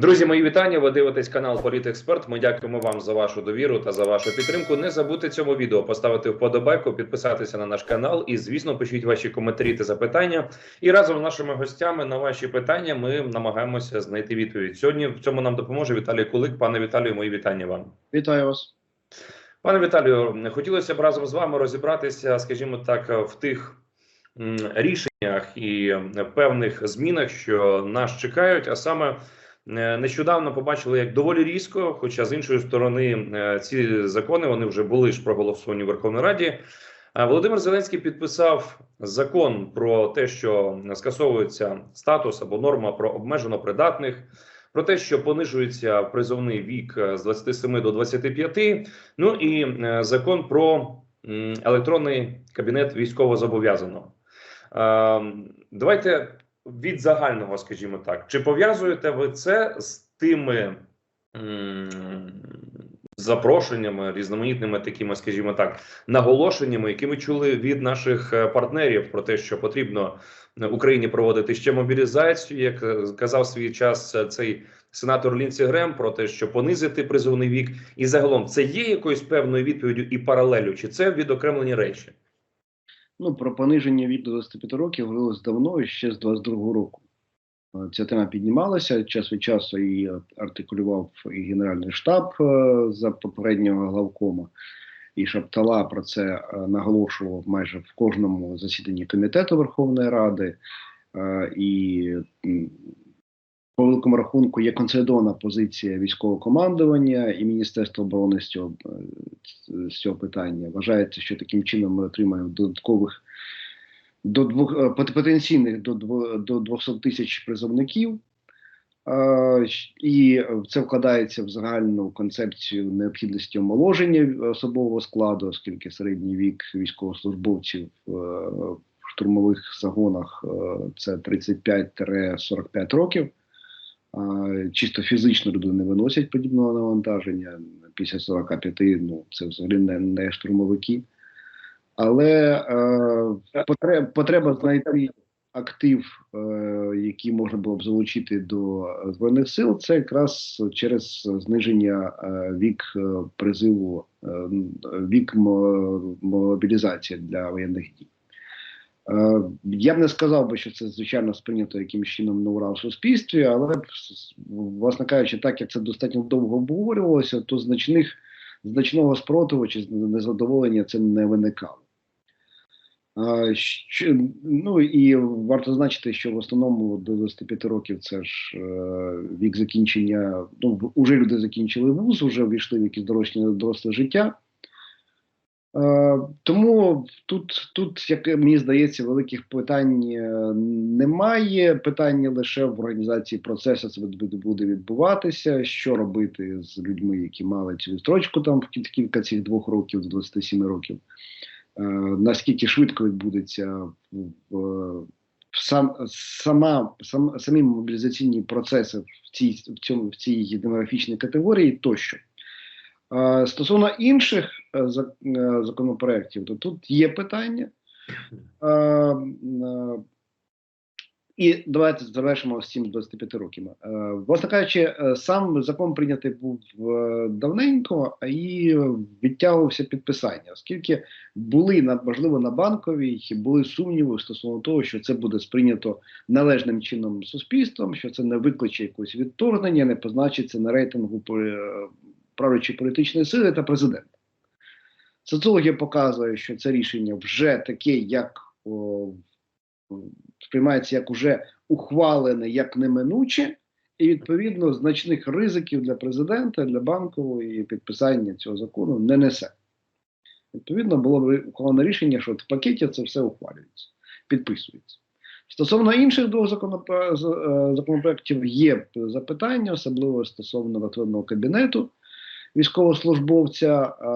Друзі, мої вітання. Ви дивитесь канал Політексперт. Ми дякуємо вам за вашу довіру та за вашу підтримку. Не забудьте цьому відео поставити вподобайку, підписатися на наш канал і, звісно, пишіть ваші коментарі та запитання. І разом з нашими гостями на ваші питання ми намагаємося знайти відповідь. Сьогодні в цьому нам допоможе Віталій Кулик. Пане Віталію, мої вітання вам. Вітаю вас. Пане Віталію, хотілося б разом з вами розібратися, скажімо так, в тих рішеннях і певних змінах, що нас чекають, а саме. Е, Нещодавно побачили, як доволі різко, хоча з іншої сторони е, ці закони вони вже були ж проголосовані в Верховній Раді. Е, Володимир Зеленський підписав закон про те, що скасовується статус або норма про обмежено придатних, про те, що понижується призовний вік з 27 до 25, Ну і закон про електронний кабінет військовозобов'язаного. Е, Давайте від загального, скажімо так, чи пов'язуєте ви це з тими запрошеннями, різноманітними такими, скажімо так, наголошеннями, які ми чули від наших е, партнерів про те, що потрібно е, Україні проводити ще мобілізацію, як е, казав свій час цей сенатор Лінсі Грем, про те, що понизити призовний вік, і загалом це є якоюсь певною відповіддю і паралелю, чи це відокремлені речі? Ну, про пониження від 25 років говорилось давно ще з 22 року. Е, Ця тема піднімалася час від часу її артикулював і Генеральний штаб е, за попереднього главкома, і Шаптала про це е, наголошував майже в кожному засіданні комітету Верховної Ради. І по великому рахунку є консолідована позиція військового командування і Міністерства оборони з цього, е, з цього питання. Вважається, що таким чином ми отримаємо додаткових до двох е, потенційних до до 200 тисяч призовників. І це вкладається в загальну концепцію необхідності омоложення особового складу, оскільки середній вік військовослужбовців е, в штурмових загонах це 35-45 років. Чисто фізично люди не виносять подібного навантаження. Після 45 ну це взагалі не, не штурмовики. Але е, потреба, потреба знайти актив, е, який можна було б залучити до збройних сил, це якраз через зниження е, вік е, призиву, е, вік мобілізації для воєнних дій. Е, Я б не сказав би, що це звичайно сприйнято якимось чином на ура в суспільстві, але власне кажучи, так як це достатньо довго обговорювалося, то значних значного спротиву чи незадоволення це не виникало. Що, ну і варто зазначити, що в основному до 25 років це ж е, вік закінчення. Ну, в- уже люди закінчили вуз, вже війшли в якесь доросле, доросле життя. Е, тому тут, тут, як мені здається, великих питань е, немає. Питання лише в організації процесу це буде відбуватися. Що робити з людьми, які мали цю відстрочку там в кіль- кілька цих двох років до 27 років. Е, наскільки швидко відбудеться в, в, сам, сама, сам, самі мобілізаційні процеси в цій, в цьому, в цій демографічній категорії тощо. Стосовно інших е, е, законопроєктів, то тут є питання. Е, І давайте завершимо з цим 25 роками. Е, Власне кажучи, сам закон прийнятий був давненько, і відтягувався підписання, оскільки були можливо на банковій були сумніви стосовно того, що це буде сприйнято належним чином суспільством, що це не викличе якогось відторгнення, не позначиться на рейтингу правлячої політичної сили та президента. Соціологія показує, що це рішення вже таке, як о, сприймається як уже ухвалене, як неминуче, і відповідно значних ризиків для президента, для банкової підписання цього закону не несе. Відповідно, було б ухвалене рішення, що в пакеті це все ухвалюється, підписується. Стосовно інших двох е, законопроєктів є запитання, особливо стосовно електронного кабінету військовослужбовця, е,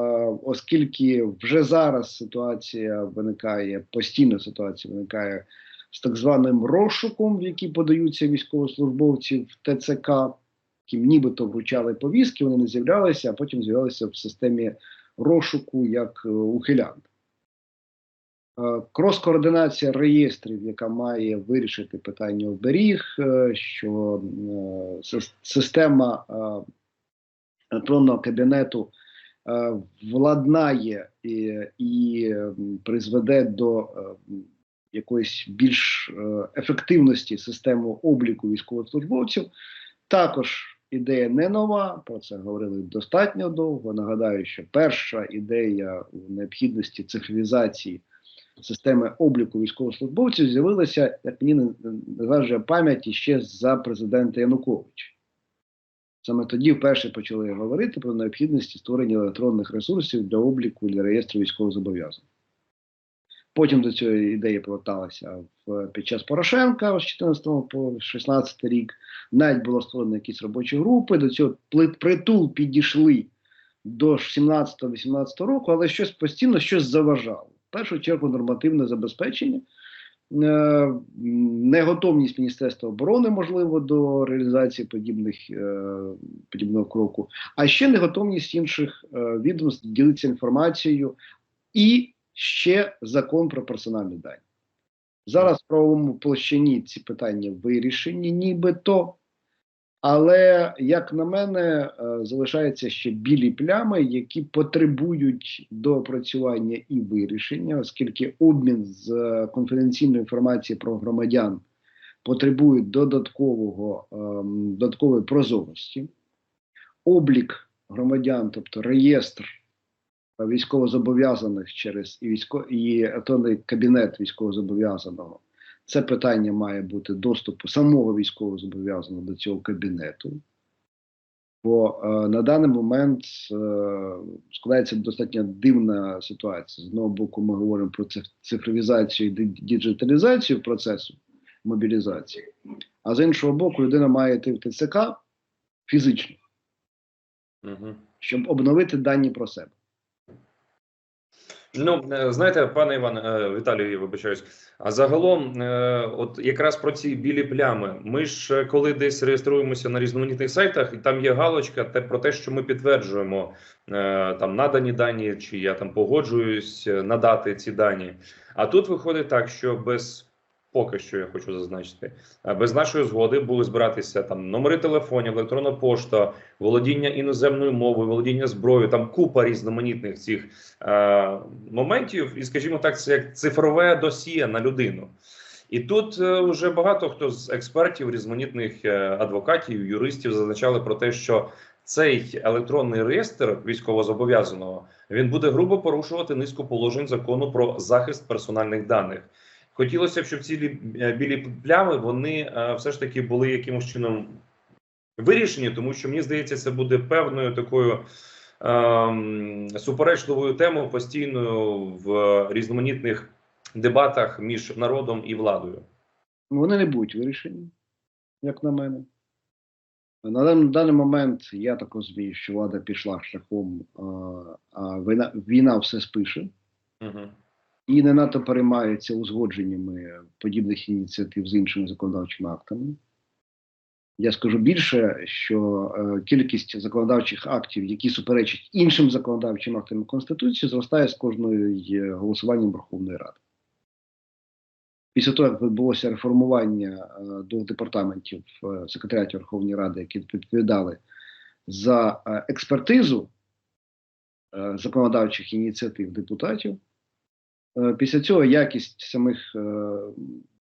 оскільки вже зараз ситуація виникає, постійна ситуація виникає з так званим розшуком, в який подаються військовослужбовці в ТЦК, яким нібито вручали повістки, вони не з'являлися, а потім з'являлися в системі розшуку як е, ухилянт. Е, Крос-координація реєстрів, яка має вирішити питання оберіг, що система електронного кабінету е, владнає і, і призведе до е, якоїсь більш е, ефективності системи обліку військовослужбовців. Також ідея не нова, про це говорили достатньо довго. Нагадаю, що перша ідея необхідності цифровізації системи обліку військовослужбовців з'явилася, як мені не не пам'яті ще за президента Януковича. Саме тоді вперше почали говорити про необхідність створення електронних ресурсів для обліку для реєстру військовозобов'язаних. Потім до цієї ідеї поверталася під час Порошенка з 14 по 16 рік. Навіть було створено якісь робочі групи, до цього притул підійшли до 17-18 року, але щось постійно щось заважало. В першу чергу нормативне забезпечення, неготовність Міністерства оборони, можливо, до реалізації подібних, е, подібного кроку, а ще неготовність інших е, відомств ділитися інформацією і ще закон про персональні дані. Зараз в правовому площині ці питання вирішені, нібито. Але, як на мене, е, залишаються ще білі плями, які потребують доопрацювання і вирішення, оскільки обмін з е, конфіденційної інформації про громадян потребує додаткового, ем, додаткової прозорості. Облік громадян, тобто реєстр е, військовозобов'язаних через і військо і електронний кабінет військовозобов'язаного. Це питання має бути доступу самого військовозобов'язаного до цього кабінету. Бо е, на даний момент е, складається достатньо дивна ситуація. З одного боку, ми говоримо про цифровізацію і діджиталізацію процесу мобілізації, а з іншого боку, людина має йти в ТЦК фізично, Угу. щоб обновити дані про себе. Ну, е, знаєте, пане Іван, Віталію, Віталію, вибачаюсь. А загалом, е, от якраз про ці білі плями. Ми ж е, коли десь реєструємося на різноманітних сайтах, і там є галочка те про те, що ми підтверджуємо е, там надані дані, чи я там погоджуюсь е, надати ці дані. А тут виходить так, що без поки що я хочу зазначити, е, без нашої згоди були збиратися там номери телефонів, електронна пошта, володіння іноземною мовою, володіння зброєю, там купа різноманітних цих е, моментів, і скажімо так, це як цифрове досьє на людину. І тут е, вже багато хто з експертів, різноманітних е, адвокатів, юристів зазначали про те, що цей електронний реєстр військовозобов'язаного він буде грубо порушувати низку положень закону про захист персональних даних. Хотілося б, щоб ці е, білі плями вони е, все ж таки були якимось чином вирішені, тому що мені здається, це буде певною такою ем, суперечливою темою постійно в різноманітних дебатах між народом і владою. Вони не будуть вирішені, як на мене. На даний момент я так розумію, що влада пішла шляхом, а, а війна, війна все спише Угу. І не надто переймається узгодженнями подібних ініціатив з іншими законодавчими актами. Я скажу більше, що е, кількість законодавчих актів, які суперечать іншим законодавчим актам Конституції, зростає з кожною е, голосуванням Верховної Ради. Після того, як відбулося реформування е, двох департаментів е, секретаріатів Верховної Ради, які відповідали за е, експертизу е, законодавчих ініціатив депутатів, після цього якість самих е,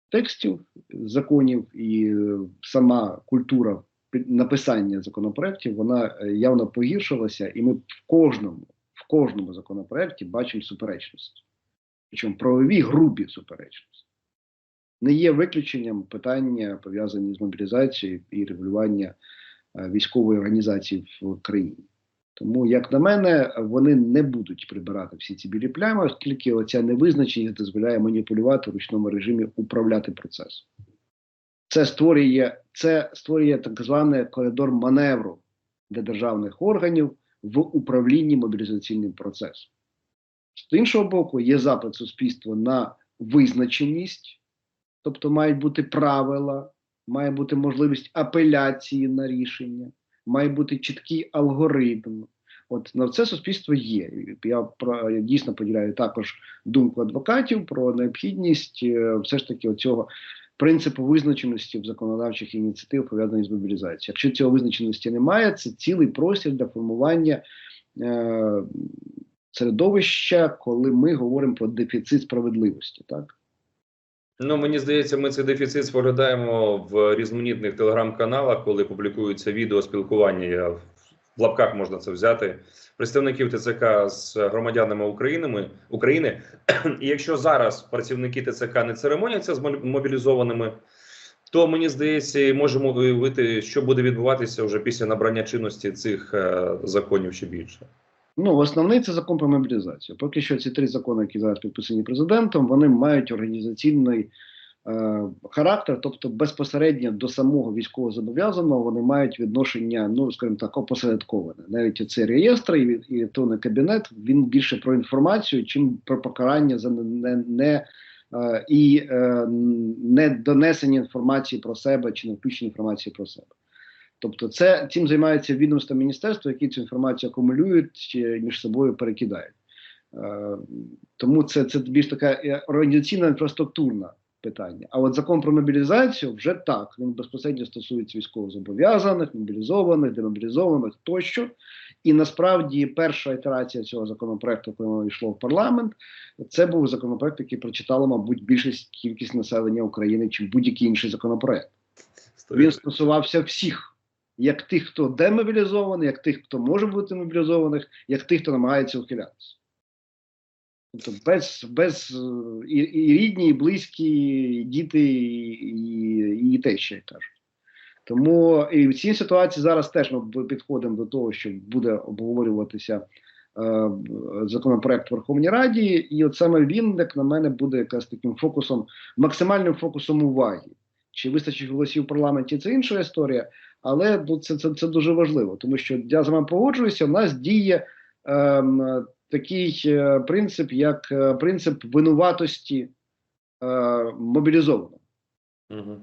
текстів законів і е, сама культура написання законопроєктів, вона е, явно погіршилася, і ми в кожному, в кожному законопроєкті бачимо суперечності. Причому правові грубі суперечності. Не є виключенням питання, пов'язані з мобілізацією і регулювання е, військової організації в країні. Тому, як на мене, вони не будуть прибирати всі ці білі плями, оскільки оця невизначеність дозволяє маніпулювати в ручному режимі управляти процесом. Це створює, це створює так званий коридор маневру для державних органів в управлінні мобілізаційним процесом. З іншого боку, є запит суспільства на визначеність, тобто мають бути правила, має бути можливість апеляції на рішення, має бути чіткий алгоритм, От на це суспільство є. Я про я дійсно поділяю також думку адвокатів про необхідність е, все ж таки оцього принципу визначеності в законодавчих ініціатив пов'язаних з мобілізацією. Якщо цього визначеності немає, це цілий простір для формування е, середовища, коли ми говоримо про дефіцит справедливості, так. Ну мені здається, ми цей дефіцит споглядаємо в різноманітних телеграм-каналах, коли публікуються відео спілкування. В лапках можна це взяти. Представників ТЦК з громадянами України України. І якщо зараз працівники ТЦК не церемоняться з мобі- мобілізованими, то мені здається, можемо уявити, що буде відбуватися вже після набрання чинності цих е, законів ще більше. Ну, основний це закон про мобілізацію. Поки що ці три закони, які зараз підписані президентом, вони мають організаційний е, характер, тобто безпосередньо до самого військовозобов'язаного вони мають відношення, ну скажімо так, опосередковане. Навіть цей реєстр і, і то не кабінет, він більше про інформацію, чим про покарання за не, не е, і е, не донесення інформації про себе чи не включення інформації про себе. Тобто, це цим займається відомство міністерства, які цю інформацію акумулюють чи між собою перекидають. Е, тому це, це більш така е, організаційна інфраструктурна питання. А от закон про мобілізацію вже так. Він безпосередньо стосується військовозобов'язаних, мобілізованих, демобілізованих тощо. І насправді перша ітерація цього законопроекту, коли воно йшло в парламент, це був законопроект, який прочитало, мабуть, більшість кількість населення України, чим будь-який інший законопроект. Він стосувався всіх. Як тих, хто демобілізований, як тих, хто може бути мобілізованих, як тих, хто намагається ухилятися. Тобто без, без е, і, і рідні, і близькі, і діти, і, і, те ще кажуть. Тому і в цій ситуації зараз теж ми підходимо до того, що буде обговорюватися е, законопроект в Верховній Раді, і от саме він, як на мене, буде якраз таким фокусом, максимальним фокусом уваги. Чи вистачить голосів в парламенті, це інша історія, але ну, це, це, це дуже важливо, тому що я з вами погоджуюся, у нас діє ем, такий е, принцип, як е, принцип винуватості е, мобілізованого. Угу.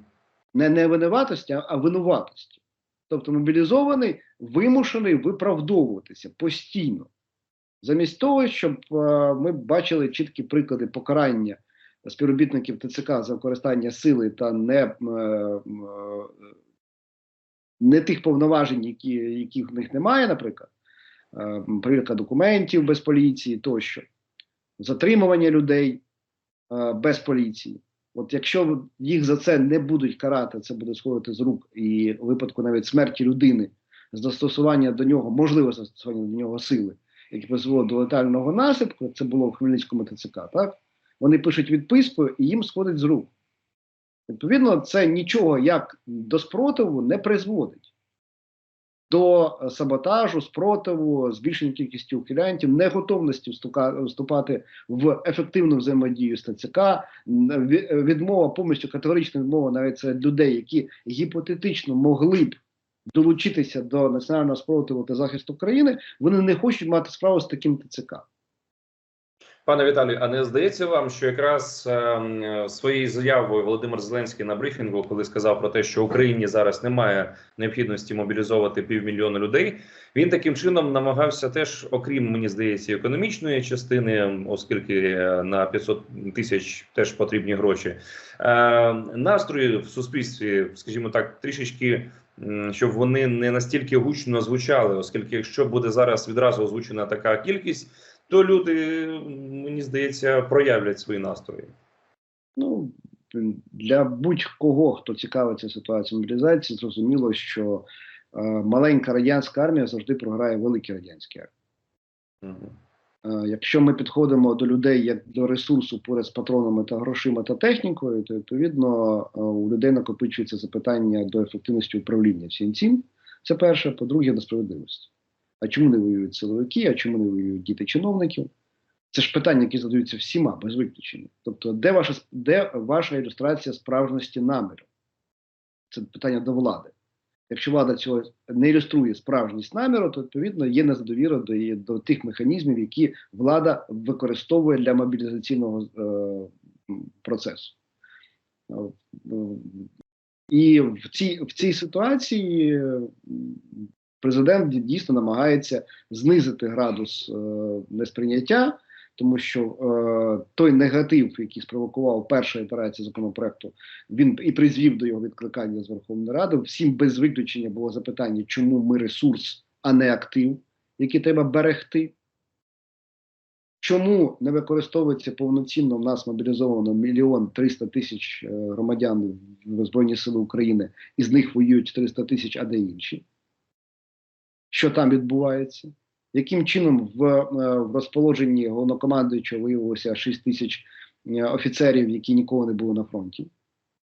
Не не винуватості, а, а винуватості. Тобто мобілізований вимушений виправдовуватися постійно. Замість того, щоб е, ми бачили чіткі приклади покарання співробітників ТЦК за використання сили та не, е, е, не тих повноважень, які, яких в них немає, наприклад, е, перевірка документів без поліції тощо, затримування людей е, без поліції. От якщо їх за це не будуть карати, це буде сходити з рук, і у випадку навіть смерті людини, застосування до нього, можливе застосування до нього сили, яке призвело до летального наслідку, це було в Хмельницькому ТЦК, так? Вони пишуть відписку і їм сходить з рук. Відповідно, це нічого як до спротиву не призводить. До саботажу, спротиву, збільшення кількості ухилянтів, неготовності вступати в ефективну взаємодію з ТЦК, відмова, повністю категорична відмова навіть серед людей, які гіпотетично могли б долучитися до національного спротиву та захисту країни, вони не хочуть мати справу з таким ТЦК. Пане Віталію, а не здається вам, що якраз е, своєю заявою Володимир Зеленський на брифінгу, коли сказав про те, що Україні зараз немає необхідності мобілізовувати півмільйона людей, він таким чином намагався теж, окрім мені здається, економічної частини, оскільки е, на 500 тисяч теж потрібні гроші. Е, настрої в суспільстві, скажімо так, трішечки. Щоб вони не настільки гучно звучали, оскільки якщо буде зараз відразу озвучена така кількість, то люди, мені здається, проявлять свої настрої. Ну, для будь-кого, хто цікавиться ситуацією мобілізації, зрозуміло, що е, маленька радянська армія завжди програє великій радянській армії. Е, якщо ми підходимо до людей як до ресурсу поряд з патронами та грошима та технікою, то відповідно е, у людей накопичується запитання до ефективності управління всім цим. Це перше. По-друге, до справедливості. А чому не воюють силовики, а чому не воюють діти чиновників? Це ж питання, які задаються всіма без виключення. Тобто, де ваша де ваша ілюстрація справжності наміру? Це питання до влади. Якщо влада цього не ілюструє справжність наміру, то відповідно є незадовіра до, до тих механізмів, які влада використовує для мобілізаційного е, процесу. Е, І в цій, в цій ситуації президент дійсно намагається знизити градус е, несприйняття, тому що е, той негатив, який спровокував перша ітерація законопроекту, він і призвів до його відкликання з Верховної Ради. Всім без виключення було запитання, чому ми ресурс, а не актив, який треба берегти. Чому не використовується повноцінно в нас мобілізовано мільйон триста тисяч е, громадян в Збройні Сили України, із них воюють 400 тисяч, а де інші? Що там відбувається? Яким чином в, е, в розположенні головнокомандуючого виявилося 6 тисяч е, офіцерів, які ніколи не були на фронті?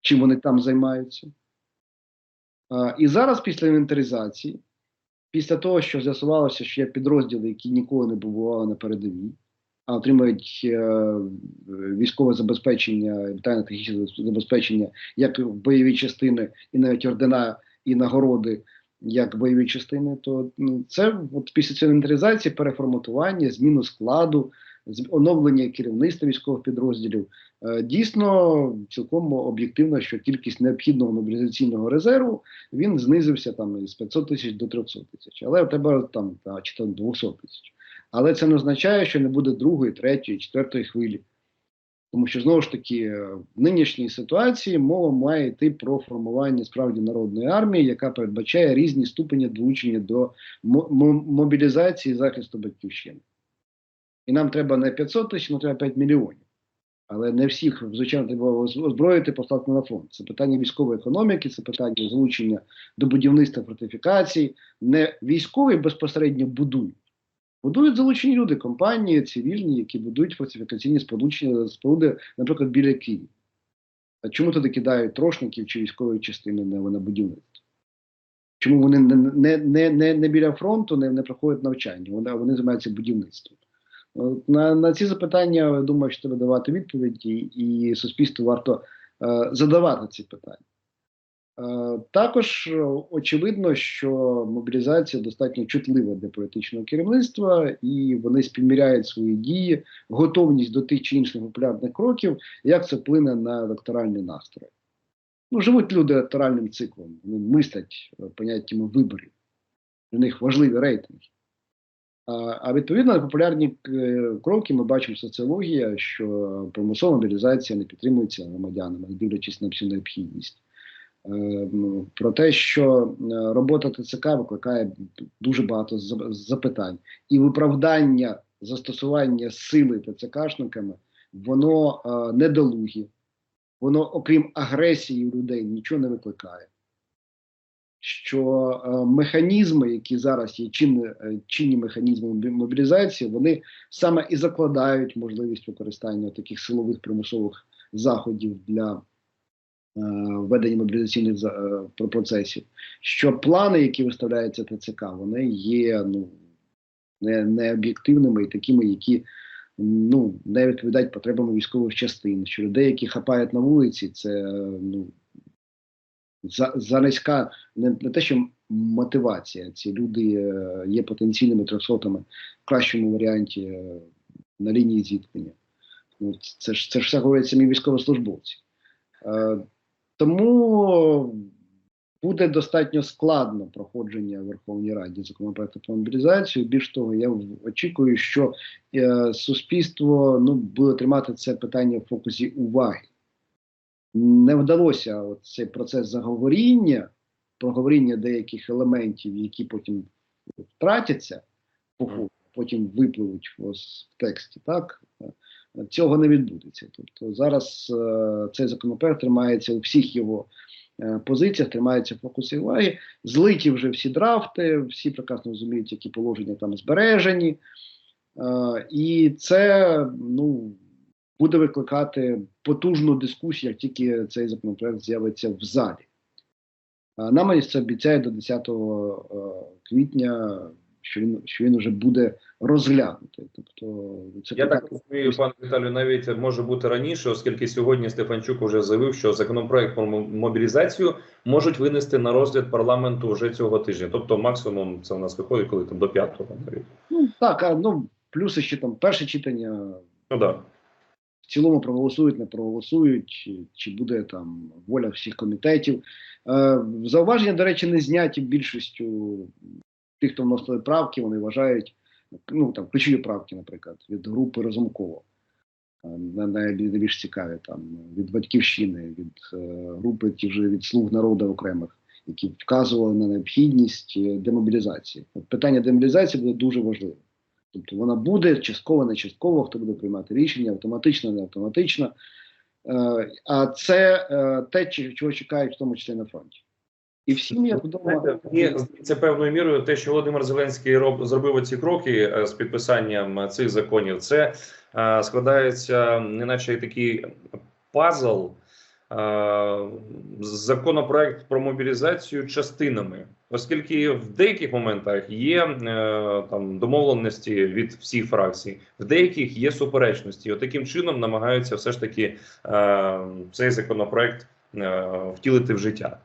Чим вони там займаються? Е, І зараз, після інвентаризації, після того, що з'ясувалося, що є підрозділи, які ніколи не бували на передовій, а отримують е, військове забезпечення, вітально-технічне забезпечення як бойові частини, і навіть ордена і нагороди як бойові частини, то ну, це от після цієї інвентаризації, переформатування, зміну складу, з- оновлення керівництва військових підрозділів. Е, дійсно, цілком об'єктивно, що кількість необхідного мобілізаційного резерву він знизився там із 500 тисяч до 300 тисяч, але тебе там та, чи там 200 тисяч. Але це не означає, що не буде другої, третьої, четвертої хвилі. Тому що знову ж таки в нинішній ситуації мова має йти про формування справді народної армії, яка передбачає різні ступені долучення до мо- мо- мобілізації захисту батьківщини. І нам треба не 500 тисяч, нам треба 5 мільйонів. Але не всіх, звичайно, треба озброїти, поставити на фронт. Це питання військової економіки, це питання залучення до будівництва фортифікацій. Не військові безпосередньо будують. Будують залучені люди, компанії, цивільні, які будують фортифікаційні сполучення, споруди, наприклад, біля Києва. А чому туди кидають трошників чи військової частини на, на будівництво? Чому вони не, не, не, не, не біля фронту не, не проходять навчання, вони, вони займаються будівництвом? На, на ці запитання, я думаю, що треба давати відповіді, і суспільству варто е, задавати ці питання. Е, Також е, очевидно, що мобілізація достатньо чутлива для політичного керівництва, і вони співміряють свої дії, готовність до тих чи інших популярних кроків, як це вплине на електоральні настрої. Ну, живуть люди електоральним циклом, вони мислять е, поняттями виборів. Для них важливі рейтинги. А, відповідно на популярні кроки ми бачимо соціологія, що примусова мобілізація не підтримується громадянами, дивлячись на всю необхідність. Е, ну, Про те, що е, робота ТЦК викликає дуже багато запитань, і виправдання застосування сили ТЦКшниками, воно е, недолугі, воно, окрім агресії людей, нічого не викликає. Що е, механізми, які зараз є чинні, чинні механізми мобілізації, вони саме і закладають можливість використання таких силових примусових заходів для ведення мобілізаційних за- е, про- процесів. Що плани, які виставляються ТЦК, вони є ну, не, не об'єктивними і такими, які ну, не відповідають потребам військових частин. Що людей, які хапають на вулиці, це е, ну, за, за низька не, не те, що мотивація. Ці люди е, є потенційними трьохсотами в кращому варіанті е, на лінії зіткнення. Ну, це ж це ж все говорять самі військовослужбовці. Тому буде достатньо складно проходження в Верховній Раді законопроекту про мобілізацію. Більш того, я очікую, що е, суспільство ну, буде тримати це питання в фокусі уваги. Не вдалося от цей процес заговоріння, проговоріння деяких елементів, які потім втратяться, по потім випливуть в, в тексті. Так цього не відбудеться. Тобто зараз е, цей законопроект тримається у всіх його е, позиціях, тримається в уваги. Злиті вже всі драфти, всі прекрасно розуміють, які положення там збережені. Е, і це ну, буде викликати потужну дискусію, як тільки цей законопроект з'явиться в залі. Нам це обіцяє до 10 е, квітня, що він, що він вже буде розглянутий. Тобто, це Я так розумію, пане Віталію, навіть може бути раніше, оскільки сьогодні Стефанчук вже заявив, що законопроект про мобілізацію можуть винести на розгляд парламенту вже цього тижня. Тобто, максимум це у нас виходить, коли там до п'ятого. Ну так, а ну плюси ще там перше читання. Ну да. В цілому проголосують, не проголосують, чи, чи буде там воля всіх комітетів. Е, зауваження, до речі, не зняті більшістю ті, хто вносили правки, вони вважають, ну там ключові правки, наприклад, від групи Разумкова. Е, Найбільш цікаві там від батьківщини, від е, групи ті вже від слуг народу окремих, які вказували на необхідність е, демобілізації. От питання демобілізації буде дуже важливе. Тобто вона буде частково, не частково, хто буде приймати рішення, автоматично, не автоматично. А це те, чого чекають, в тому числі на фронті. І всім я вдома. Мені здається певною мірою те, що Володимир Зеленський роб, зробив ці кроки е, з підписанням цих законів, це е, складається неначе такий пазл, е, законопроект про мобілізацію частинами, оскільки в деяких моментах є е, там домовленості від всіх фракцій, в деяких є суперечності. От таким чином намагаються все ж таки е, цей законопроект е, втілити в життя.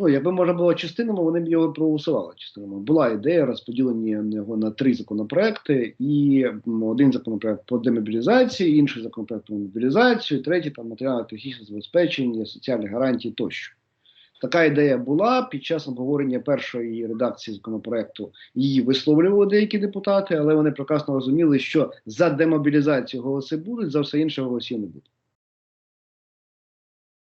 Ну, якби можна було частинами, вони б його проголосували частинами. Була ідея розподілення його на три законопроекти, і один законопроект по демобілізації, інший законопроект про мобілізацію, третій там матеріально-технічне забезпечення, соціальні гарантії тощо. Така ідея була під час обговорення першої редакції законопроекту. Її висловлювали деякі депутати, але вони прекрасно розуміли, що за демобілізацію голоси будуть, за все інше голосів не буде.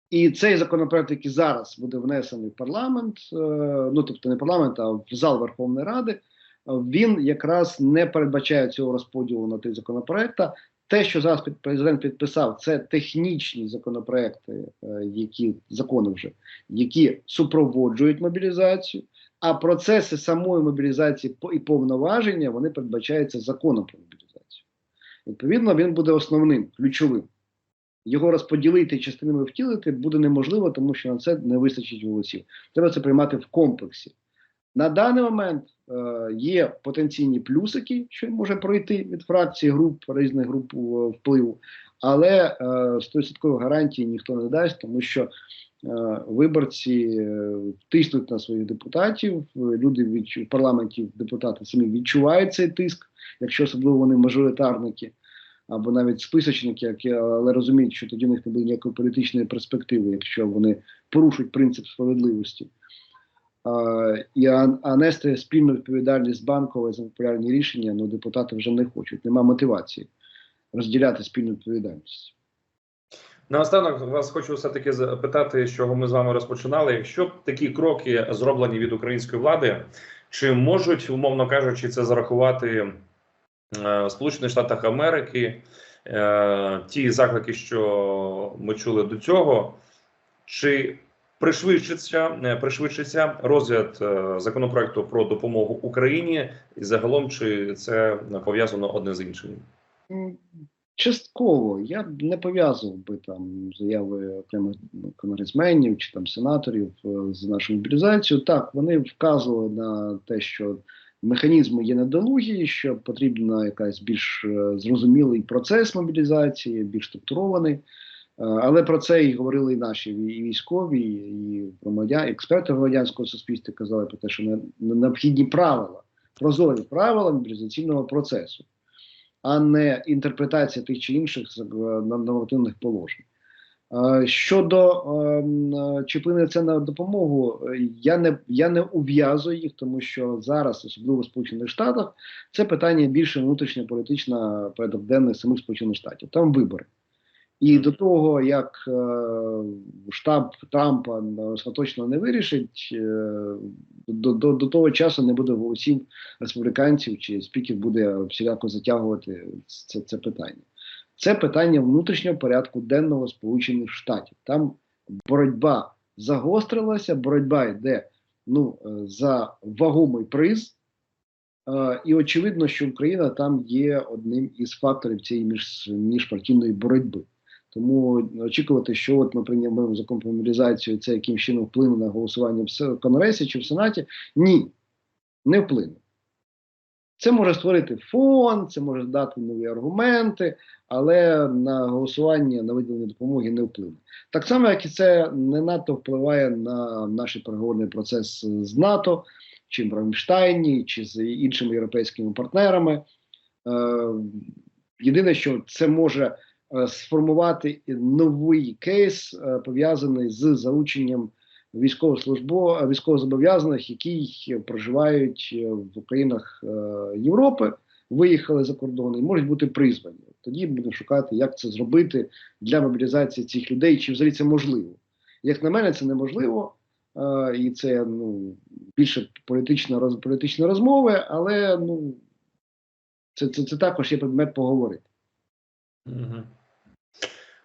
І цей законопроект, який зараз буде внесений в парламент, е, ну тобто не парламент, а в зал Верховної Ради, він якраз не передбачає цього розподілу на три законопроекта. Те, що зараз президент підписав, це технічні законопроекти, е, які закони вже які супроводжують мобілізацію. А процеси самої мобілізації і повноваження вони передбачаються законом про мобілізацію. Відповідно, він буде основним, ключовим. Його розподілити частинами втілити буде неможливо, тому що на це не вистачить голосів. Треба це приймати в комплексі. На даний момент е, є потенційні плюсики, що може пройти від фракцій, груп, різних груп е, впливу, але е, 100% гарантії ніхто не дасть, тому що е, виборці е, тиснуть на своїх депутатів. е, Люди відчу- в парламенті депутати самі відчувають цей тиск, якщо особливо вони мажоритарники або навіть списочники, які але розуміють, що тоді в них не буде ніякої політичної перспективи, якщо вони порушують принцип справедливості. А, і а, нести спільну відповідальність банкової за популярні рішення, ну депутати вже не хочуть. Нема мотивації розділяти спільну відповідальність. Наостанок вас хочу все таки запитати, з чого ми з вами розпочинали. Якщо такі кроки зроблені від української влади, чи можуть, умовно кажучи, це зарахувати в Сполучених Штатах Америки е, ті заклики, що ми чули до цього, чи пришвидшиться, е, пришвидшиться розгляд е, законопроекту про допомогу Україні, і загалом чи це пов'язано одне з іншим? Частково я б не пов'язував би там заяви окремих конгресменів чи там сенаторів е, з нашою мобілізацією. Так, вони вказували на те, що механізми є недолугі, що потрібна якась більш е, зрозумілий процес мобілізації, більш структурований. Е, Але про це і говорили і наші і військові, і громадян, експерти громадянського суспільства казали про те, що не- не- необхідні правила, прозорі правила мобілізаційного процесу а не інтерпретація тих чи інших е, нормативних положень. Е, Щодо ем, е, чи вплине це на допомогу, е, я не я не ув'язую їх, тому що зараз, особливо в Сполучених Штатах, це питання більше внутрішньополітична порядок самих Сполучених Штатів. Там вибори. І до того, як штаб Трампа остаточно не вирішить, до, до, до того часу не буде голосів республіканців чи спікер буде всіляко затягувати це, це питання. Це питання внутрішнього порядку денного Сполучених Штатів. Там боротьба загострилася, боротьба йде ну, е, за вагомий приз. Е, І очевидно, що Україна там є одним із факторів цієї між, міжпартійної боротьби. Тому очікувати, що от ми приймемо закон про мобілізацію, це яким чином вплине на голосування в Конгресі чи в Сенаті. Ні, не вплине. Це може створити фон, це може дати нові аргументи, але на голосування на виділення допомоги не вплине. Так само, як і це не надто впливає на наш переговорний процес з НАТО, чи в Рамштайні, чи з іншими європейськими партнерами. Е, єдине, що це може е, сформувати новий кейс, е, пов'язаний з залученням військовослужбо військовозобов'язаних, які проживають е, в країнах е, Європи, виїхали за кордон і можуть бути призвані. Тоді будемо шукати, як це зробити для мобілізації цих людей, чи взагалі це можливо. Як на мене, це неможливо, е, і це ну більше політична роз, політичні розмови, але ну це, це, це також є предмет поговорити. Мгм.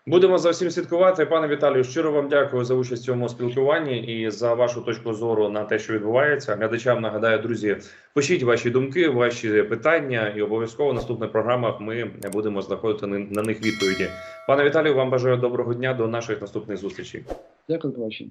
Будемо за всім слідкувати. Пане Віталію, щиро вам дякую за участь в цьому спілкуванні і за вашу точку зору на те, що відбувається. Глядачам нагадаю, друзі, пишіть ваші думки, ваші питання, і обов'язково в наступних програмах ми будемо знаходити на- них відповіді. Пане Віталію, вам бажаю доброго дня до наших наступних зустрічей. Дякую, до побачення.